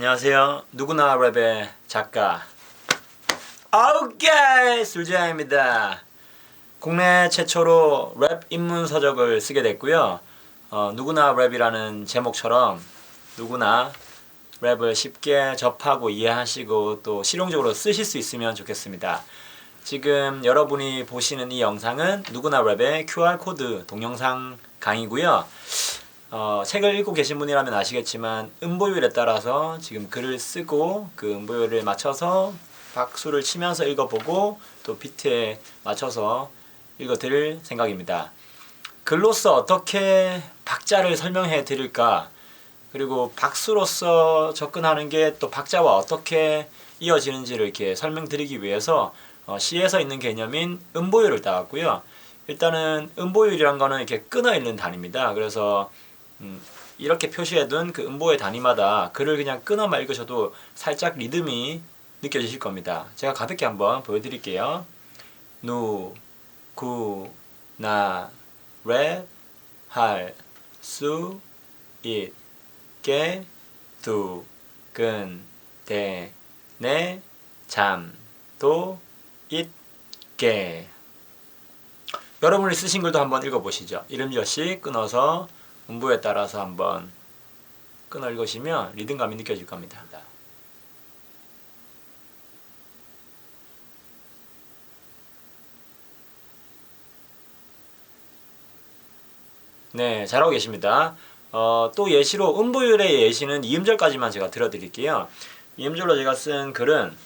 안녕하세요. 누구나 랩의 작가 아우게 술지아입니다. 국내 최초로 랩 입문 서적을 쓰게 됐고요. 어, 누구나 랩이라는 제목처럼 누구나 랩을 쉽게 접하고 이해하시고 또 실용적으로 쓰실 수 있으면 좋겠습니다. 지금 여러분이 보시는 이 영상은 누구나 랩의 QR코드 동영상 강의고요. 어, 책을 읽고 계신 분이라면 아시겠지만 음보율에 따라서 지금 글을 쓰고 그 음보율을 맞춰서 박수를 치면서 읽어보고 또 비트에 맞춰서 읽어드릴 생각입니다. 글로서 어떻게 박자를 설명해 드릴까 그리고 박수로서 접근하는 게 또 박자와 어떻게 이어지는지를 이렇게 설명드리기 위해서 어, 시에서 있는 개념인 음보율을 따왔고요. 일단은 음보율이란 거는 이렇게 끊어 있는 단위입니다. 그래서 음, 이렇게 표시해둔 그 음보의 단위마다 글을 그냥 끊어만 읽으셔도 살짝 리듬이 느껴지실 겁니다. 제가 가볍게 한번 보여드릴게요. 누, 구, 나, 랩, 할, 수, 잇, 게, 두, 근, 대, 내, 잠, 도, 잇, 게. 여러분이 쓰신 글도 한번 읽어보시죠. 이름저씨 끊어서 음부에 따라서 한번 끊어 읽으시면 리듬감이 느껴질 겁니다. 네, 잘하고 계십니다. 어, 또 예시로 음부율의 예시는 이음절까지만 제가 들어드릴게요. 이음절로 제가 쓴 글은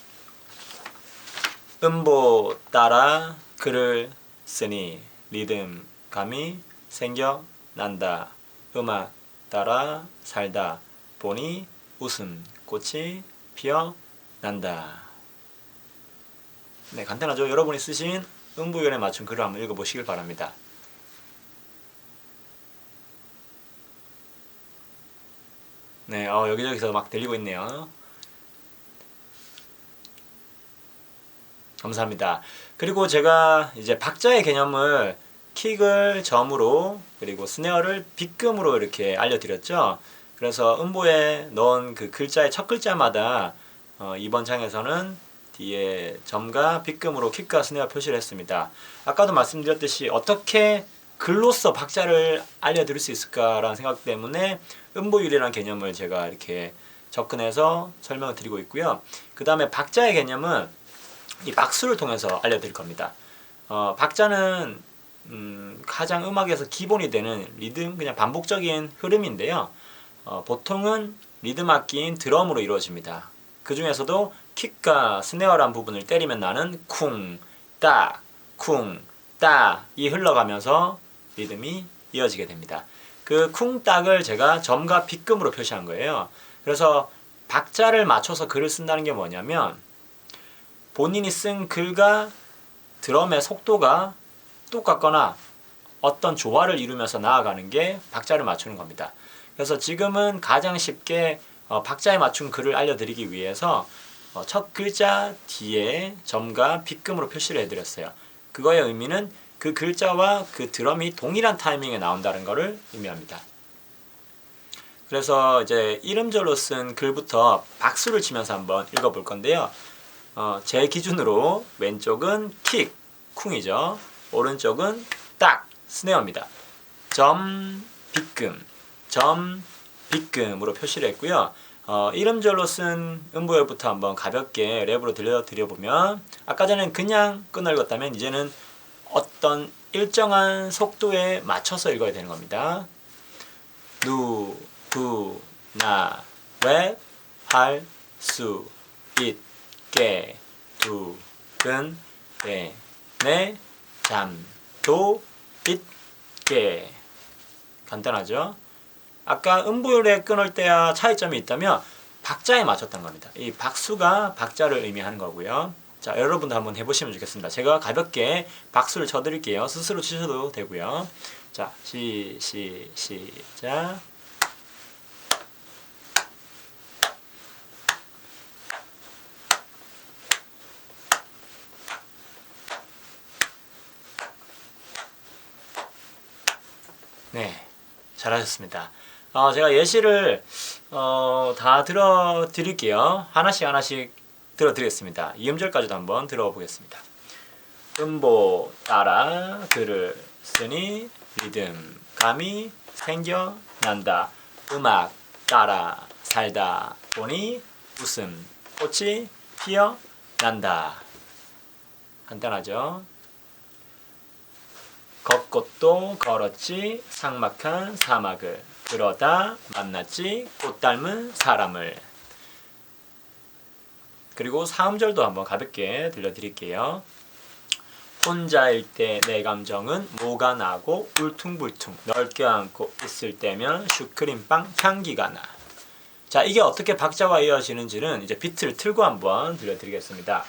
음보 따라 글을 쓰니 리듬감이 생겨난다. 음악 따라 살다 보니 웃음 꽃이 피어 난다. 네, 간단하죠. 여러분이 쓰신 음부율에 맞춘 글을 한번 읽어보시길 바랍니다. 네, 어, 여기저기서 막 들리고 있네요. 감사합니다. 그리고 제가 이제 박자의 개념을 킥을 점으로 그리고 스네어를 빗금으로 이렇게 알려드렸죠. 그래서 음보에 넣은 그 글자의 첫 글자마다 어, 이번 장에서는 뒤에 점과 빗금으로 킥과 스네어 표시를 했습니다. 아까도 말씀드렸듯이 어떻게 글로써 박자를 알려드릴 수 있을까라는 생각 때문에 음보율이라는 개념을 제가 이렇게 접근해서 설명을 드리고 있고요. 그 다음에 박자의 개념은 이 박수를 통해서 알려드릴 겁니다. 어, 박자는 음, 가장 음악에서 기본이 되는 리듬 그냥 반복적인 흐름인데요. 어, 보통은 리듬 악기인 드럼으로 이루어집니다. 그 중에서도 킥과 스네어란 부분을 때리면 나는 쿵, 딱, 쿵, 딱이 흘러가면서 리듬이 이어지게 됩니다. 그 쿵딱을 제가 점과 빗금으로 표시한 거예요. 그래서 박자를 맞춰서 글을 쓴다는 게 뭐냐면 본인이 쓴 글과 드럼의 속도가 똑같거나 어떤 조화를 이루면서 나아가는 게 박자를 맞추는 겁니다. 그래서 지금은 가장 쉽게 어, 박자에 맞춘 글을 알려드리기 위해서 어, 첫 글자 뒤에 점과 빗금으로 표시를 해드렸어요. 그거의 의미는 그 글자와 그 드럼이 동일한 타이밍에 나온다는 것을 의미합니다. 그래서 이제 이름절로 쓴 글부터 박수를 치면서 한번 읽어볼 건데요. 어, 제 기준으로 왼쪽은 킥, 쿵이죠. 오른쪽은 딱, 스네어입니다. 점, 빗금, 점, 빗금으로 표시를 했고요. 어, 이름절로 쓴 음보열부터 한번 가볍게 랩으로 들려드려보면 아까 전엔 그냥 읽었다면 이제는 어떤 일정한 속도에 맞춰서 읽어야 되는 겁니다. 누, 구, 나, 왜, 할, 수, 잇, 깨, 두, 근, 대, 네, 잠, 도, 잇, 깨. 간단하죠? 아까 음보율에 끊을 때와 차이점이 있다면 박자에 맞췄던 겁니다. 이 박수가 박자를 의미하는 거고요. 자, 여러분도 한번 해보시면 좋겠습니다. 제가 가볍게 박수를 쳐드릴게요. 스스로 치셔도 되고요. 자, 시, 시, 시작. 네, 잘하셨습니다. 어, 제가 예시를 어, 다 들어 드릴게요. 하나씩 하나씩 들어 드리겠습니다. 이음절까지도 한번 들어보겠습니다. 음보 따라 글을 쓰니 리듬 감이 생겨난다. 음악 따라 살다 보니 웃음 꽃이 피어난다. 간단하죠? 걷꽃도 걸었지 삭막한 사막을 그러다 만났지 꽃 닮은 사람을 그리고 사음절도 한번 가볍게 들려드릴게요. 혼자일 때 내 감정은 뭐가 나고 울퉁불퉁 널 껴안고 있을 때면 슈크림빵 향기가 나. 자 이게 어떻게 박자와 이어지는지는 이제 비트를 틀고 한번 들려드리겠습니다.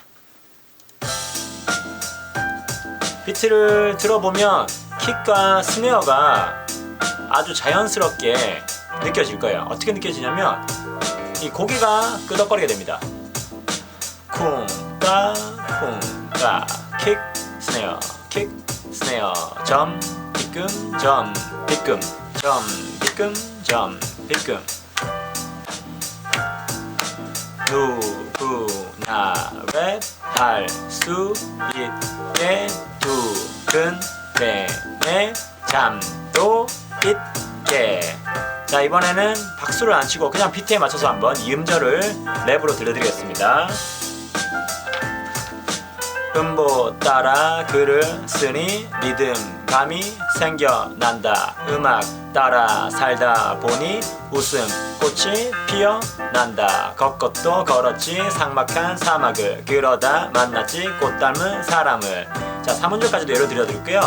비트를 들어보면 킥과 스네어가 아주 자연스럽게 느껴질 거예요. 어떻게 느껴지냐면 이 고개가 끄덕거리게 됩니다. 쿵까 쿵까 킥 스네어 킥 스네어 점 비끔 점 비끔 점 비끔 점 비끔 누구나 랩할 수 있게 두근대네 잠도 있게. 자 이번에는 박수를 안 치고 그냥 비트에 맞춰서 한번 이 음절을 랩으로 들려드리겠습니다 음보 따라 글을 쓰니 리듬 감이 생겨난다. 음악 따라 살다 보니 웃음 꽃이 피어난다. 걷것도 걸었지 삭막한 사막을. 그러다 만났지 꽃 닮은 사람을. 자 3음절까지도 예로 들려드릴게요.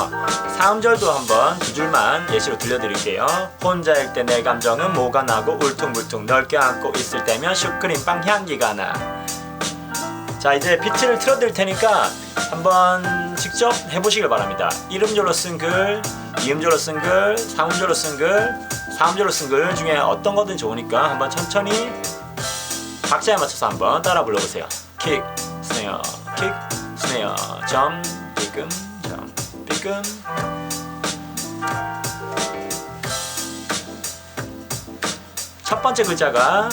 4음절도 한번 두 줄만 예시로 들려드릴게요. 혼자일 때 내 감정은 뭐가 나고 울퉁불퉁 널 껴안고 있을 때면 슈크림빵 향기가 나 자 이제 비트를 틀어드릴 테니까 한번 직접 해보시길 바랍니다. 1음절로 쓴 글, 2음절로 쓴 글, 3음절로 쓴 글, 4음절로 쓴 글 중에 어떤 거든 좋으니까 한번 천천히 박자에 맞춰서 한번 따라 불러보세요. 킥, 스네어, 킥, 스네어, 점, 비끔, 점, 비끔. 첫 번째 글자가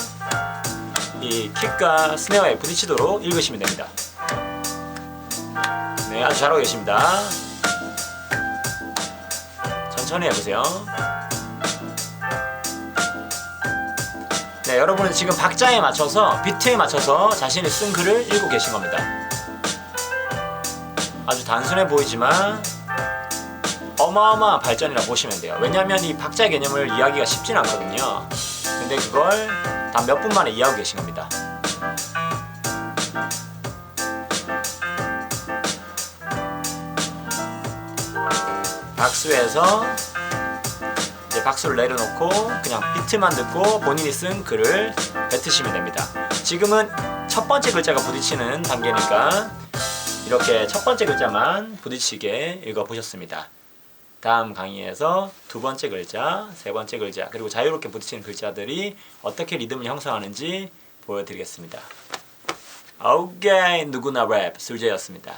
이 킥과 스네어에 부딪히도록 읽으시면 됩니다. 네, 아주 잘하고 계십니다. 천천히 해보세요. 네, 여러분은 지금 박자에 맞춰서 비트에 맞춰서 자신이 쓴 글을 읽고 계신 겁니다. 아주 단순해 보이지만 어마어마한 발전이라 보시면 돼요. 왜냐하면 이 박자 개념을 이해하기가 쉽진 않거든요. 근데 그걸 단 몇 분 만에 이해하고 계신 겁니다. 박수에서 이제 박수를 내려놓고 그냥 비트만 듣고 본인이 쓴 글을 뱉으시면 됩니다. 지금은 첫 번째 글자가 부딪히는 단계니까 이렇게 첫 번째 글자만 부딪히게 읽어보셨습니다. 다음 강의에서 두 번째 글자, 세 번째 글자, 그리고 자유롭게 부딪히는 글자들이 어떻게 리듬을 형성하는지 보여드리겠습니다. 오케이, 누구나 랩, 술제였습니다.